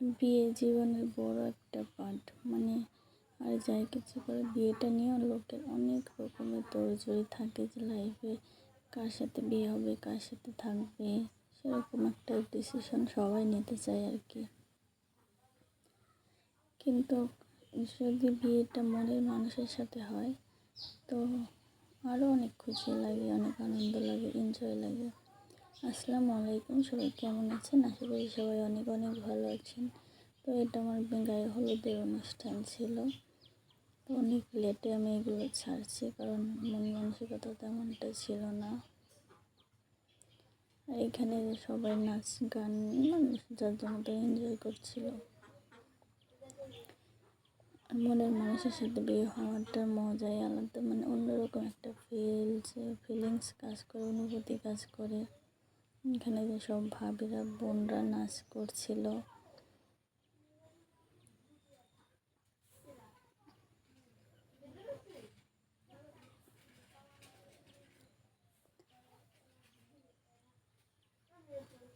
বিয়ে জীবনের বড় একটা পার্ট মানে আর যাই কিছু করে, বিয়েটা নিয়েও লোকের অনেক রকমের তোড়জোড়ি থাকে যে লাইফে কার সাথে বিয়ে হবে, কার সাথে থাকবে, সেরকম একটা ডিসিশন সবাই নিতে চায় আর কি। কিন্তু যদি বিয়েটা মনের মানুষের সাথে হয়, তো আরও অনেক খুশি লাগে, অনেক আনন্দ লাগে এনজয় লাগে। আসসালামু আলাইকুম। সবাই কেমন আছেন? আশা করি সবাই অনেক অনেক ভালো আছেন। তো এটা আমার গায়ে হলুদের অনুষ্ঠান ছিল। তো অনেক লেটে আমি এগুলো ছাড়ছি কারণ মন মানসিকতা তেমনটা ছিল না। এখানে সবাই নাচ, গান মানুষ যার জন্য এনজয় করছিল। মনের মানুষের সাথে বিয়ে হওয়াটা মজাই আলাদা মানে অন্যরকম একটা ফিল যে ফিলিংস কাজ করে, অনুভূতি কাজ করে। এখানে যে সব ভাবিরা, বোনরা নাচ করছিল।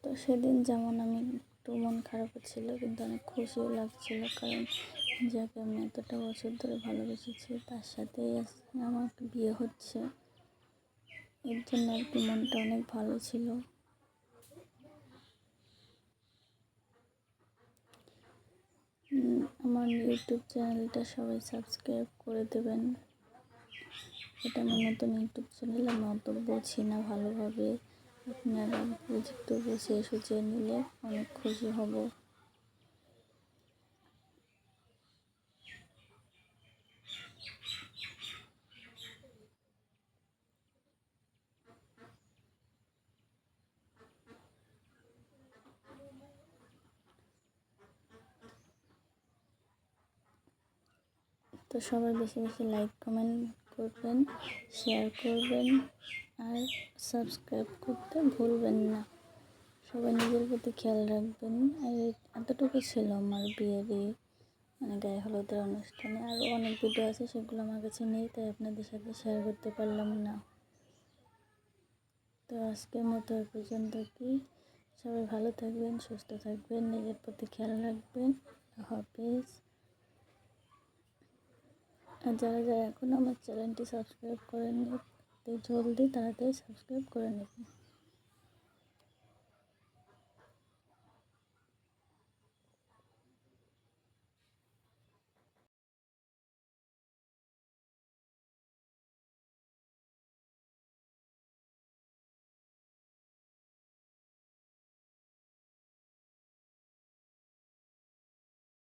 তো সেদিন যেমন আমি একটু মন খারাপ ছিল কিন্তু অনেক খুশিও লাগছিল, কারণ যাকে আমি এতটা বছর ধরে ভালোবেসেছি, তার সাথেই আমার বিয়ে হচ্ছে। এর জন্য আর কি মনটা অনেক ভালো ছিল। আমার ইউটিউব চ্যানেলটা সবাই সাবস্ক্রাইব করে দেবেন। এটা আমার নতুন ইউটিউব চ্যানেল, আমি অত বুঝি না ভালোভাবে। আপনারা বুঝতে বুঝিয়ে সুঝিয়ে নিলে অনেক খুশি হব। তো সবাই বেশি বেশি লাইক কমেন্ট করবেন শেয়ার করবেন আর সাবস্ক্রাইব করতে ভুলবেন না। সবাই নিজের প্রতি খেয়াল রাখবেন। আর এতটুকু ছিল আমার বিয়েরই মানে গায়ে হলুদের অনুষ্ঠানে। আরও অনেক ভিডিও আছে, সেগুলো আমার কাছে নেই, তাই আপনাদের সাথে শেয়ার করতে পারলাম না। তো আজকের মতো এ পর্যন্ত কি? সবাই ভালো থাকবেন, সুস্থ থাকবেন, নিজের প্রতি খেয়াল রাখবেন। হাফিজ। আর যারা যারা এখন আমার চ্যানেলটি সাবস্ক্রাইব করেননি জলদি তাড়াতাড়ি সাবস্ক্রাইব করে নেবেন।